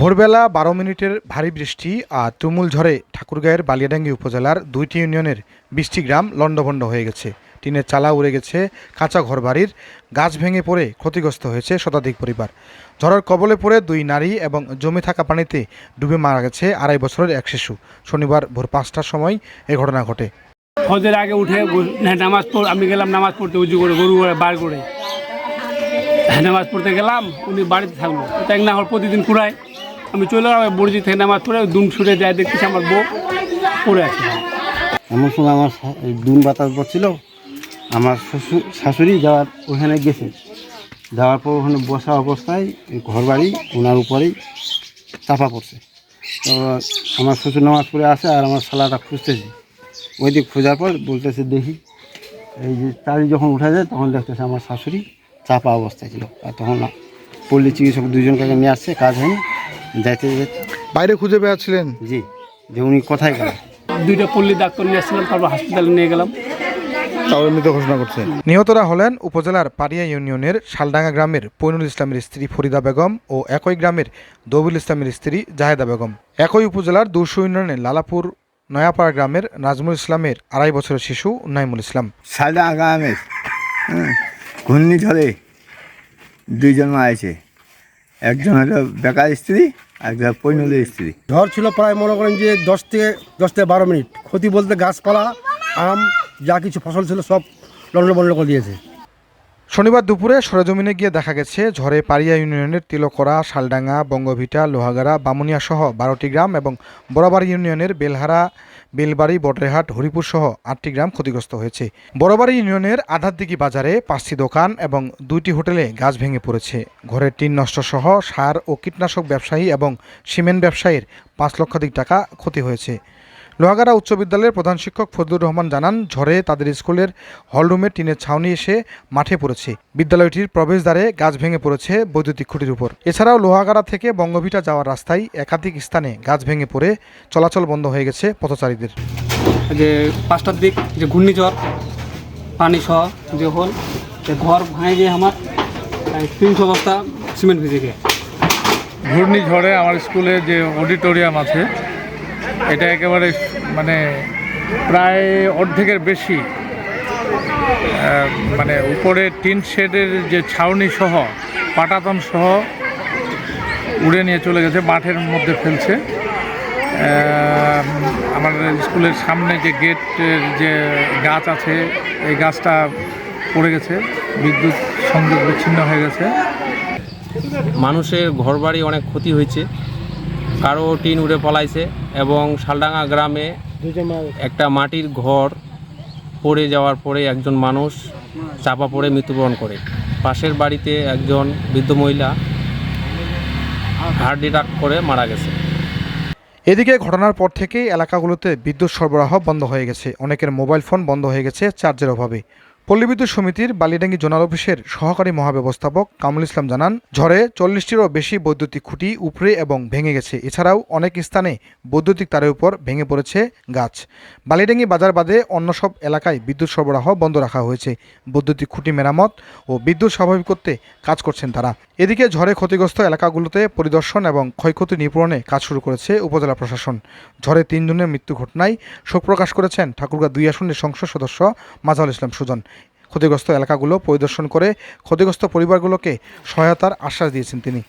ভোরবেলা বারো মিনিটের ভারী বৃষ্টি আর তুমুল ঝড়ে ঠাকুরগাঁয়ের বালিয়াডাঙ্গি উপজেলার দুইটি ইউনিয়নের বৃষ্টি গ্রাম লণ্ডভণ্ড হয়ে গেছে। টিনের চালা উড়ে গেছে কাঁচা ঘরবাড়ির গাছ ভেঙে পড়ে ক্ষতিগ্রস্ত হয়েছে শতাধিক পরিবার। ঝড়ের কবলে পড়ে দুই নারী এবং জমে থাকা পানিতে ডুবে মারা গেছে আড়াই বছরের এক শিশু। শনিবার ভোর পাঁচটার সময় এ ঘটনা ঘটে। ফজর আগে উঠে হ্যাঁ, নামাজ পড় আমি গেলাম নামাজ পড়তে উজু করে গরু করে বার করে। হ্যাঁ, নামাজ পড়তে গেলাম উনি বাড়িতে থাকল। না আমার প্রতিদিন কুড়ায়। আমি চলে গেলাম বড়জি থেকে নামাজ পড়ে দুম ছুটে যায় দেখতেছি আমার বউ পড়ে আছে। এমন সময় আমার দুন বাতাস পড়ছিল আমার শ্বশুর, শাশুড়ি যাওয়ার ওখানে গেছে। যাওয়ার পর ওখানে বসা অবস্থায় ঘর বাড়ি ওনার উপরেই চাপা পড়ছে। তো আমার শ্বশুর নামাজ পড়ে আসে আর আমার শালাটা খুঁজতেছি। ওই দিক খোঁজার পর বলতেছে, দেখি। এই যে তারি যখন উঠা যায়, তখন দেখতেছে আমার শাশুড়ি চাপা অবস্থায় ছিল। আর তখন পল্লী চিকিৎসক দুজনকে নিয়ে আসছে, কাজ হয়নি। যাইতে বাইরে খুঁজে পেয়েছিলেন জি যে উনি কোথায় গেলেন? দুইটা পল্লী ডাক্তার নিয়ে আসছিলাম তারপর হাসপাতালে নিয়ে গেলাম। তাহলে মৃত ঘোষণা করছে নিহতরা হলেন উপজেলার পাড়িয়া ইউনিয়নের শালডাঙ্গা গ্রামের পৈনুল ইসলামের স্ত্রী ফরিদা বেগম ও একই গ্রামের দবিল ইসলামের স্ত্রী জাহেদা বেগম। একই উপজেলার দুশো ইউনিয়নের লালাপুর নয়াপাড়া গ্রামের নাজমুল ইসলামের আড়াই বছরের শিশু নাইমুল ইসলাম। সাদা আগামের ঘূর্ণিঝড়ে দুইজন মারা একজন হলো বেকার স্ত্রী একজন পৈনলের স্ত্রী। ঝড় ছিল প্রায় মনে করেন যে দশ থেকে দশ থেকে বারো মিনিট। ক্ষতি বলতে গাছপালা, আম, যা কিছু ফসল ছিল সব লন্ডবন্ড করে দিয়েছে। শনিবার দুপুরে সরেজমিনে গিয়ে দেখা গেছে, ঝড়ে পাড়িয়া ইউনিয়নের তিলকরা, শালডাঙ্গা, বঙ্গভিটা, লোহাগাড়া, বামুনিয়া সহ বারোটি গ্রাম এবং বড়বাড়ি ইউনিয়নের বেলহারা, বেলবাড়ি, বটরেহাট, হরিপুর সহ আটটি গ্রাম ক্ষতিগ্রস্ত হয়েছে। বড়বাড়ি ইউনিয়নের আধারদিঘি বাজারে পাঁচটি দোকান এবং দুইটি হোটেলে গাছ ভেঙে পড়েছে। ঘরের টিন নষ্ট সহ সার ও কীটনাশক ব্যবসায়ী এবং সিমেন্ট ব্যবসায়ীর পাঁচ লক্ষাধিক টাকা ক্ষতি হয়েছে। লোহাগাড়া উচ্চ বিদ্যালয়ের প্রধান শিক্ষক ফজলুর রহমান জানান ঝড়ে তাদের স্কুলের হলরুমে টিনের ছাউনি এসে মাঠে পড়েছে। বিদ্যালয়টির প্রবেশদ্বারে গাছ ভেঙে পড়েছে বৈদ্যুতিক খুঁটির উপর। এছাড়াও লোহাগাড়া থেকে বঙ্গভিটা যাওয়ার রাস্তায় একাধিক স্থানে গাছ ভেঙে পড়ে চলাচল বন্ধ হয়ে গেছে পথচারীদের। যে পাঁচটার দিক যে ঘূর্ণিঝড় পানি সহ যে হল যে ঘর ভাঙে গিয়ে আমার তিনশো বস্তা সিমেন্ট ভিজে গিয়ে। ঘূর্ণিঝড়ে আমার স্কুলে যে অডিটোরিয়াম আছে এটা একেবারে মানে প্রায় অর্ধেকের বেশি। মানে উপরে টিন শেডের যে ছাউনি সহ, পাটাতন সহ উড়ে নিয়ে চলে গেছে, মাঠের মধ্যে ফেলছে। আমার স্কুলের সামনে যে গেটের যে গাছ আছে, এই গাছটা পড়ে গেছে, বিদ্যুৎ সংযোগ বিচ্ছিন্ন হয়ে গেছে। মানুষের ঘরবাড়ি অনেক ক্ষতি হয়েছে। কারও টিন উড়ে পলাইছে এবং শালডাঙ্গা গ্রামে একটা মাটির ঘর পড়ে যাওয়ার পরে একজন মানুষ চাপা পড়ে মৃত্যুবরণ করে। পাশের বাড়িতে একজন বৃদ্ধ মহিলা হার্ট অ্যাটাক করে মারা গেছে। এদিকে ঘটনার পর থেকেই এলাকাগুলোতে বিদ্যুৎ সরবরাহ বন্ধ হয়ে গেছে। অনেকের মোবাইল ফোন বন্ধ হয়ে গেছে চার্জের অভাবে। পল্লী বিদ্যুৎ সমিতির বালিডাঙ্গি জোনাল অফিসের সহকারী মহাব্যবস্থাপক কামুল ইসলাম জানান, ঝড়ে চল্লিশটিরও বেশি বৈদ্যুতিক খুঁটি উপড়ে এবং ভেঙে গেছে। এছাড়াও অনেক স্থানে বৈদ্যুতিক তারের উপর ভেঙে পড়েছে গাছ। বালিডাঙ্গি বাজার বাদে অন্য সব এলাকায় বিদ্যুৎ সরবরাহ বন্ধ রাখা হয়েছে। বৈদ্যুতিক খুঁটি মেরামত ও বিদ্যুৎ স্বাভাবিক করতে কাজ করছেন তারা। এদিকে ঝড়ে ক্ষতিগ্রস্ত এলাকাগুলোতে পরিদর্শন এবং ক্ষয়ক্ষতি নিপূরণে কাজ শুরু করেছে উপজেলা প্রশাসন। ঝড়ে তিনজনের মৃত্যু ঘটনায় শোক প্রকাশ করেছেন ঠাকুরগাঁ দুই আসনের সংসদ সদস্য মাজাহুল ইসলাম সুজন। ক্ষতিগ্রস্ত এলাকাগুলো পরিদর্শন করে ক্ষতিগ্রস্ত পরিবারগুলোকে সহায়তার আশ্বাস দিয়েছেন তিনি।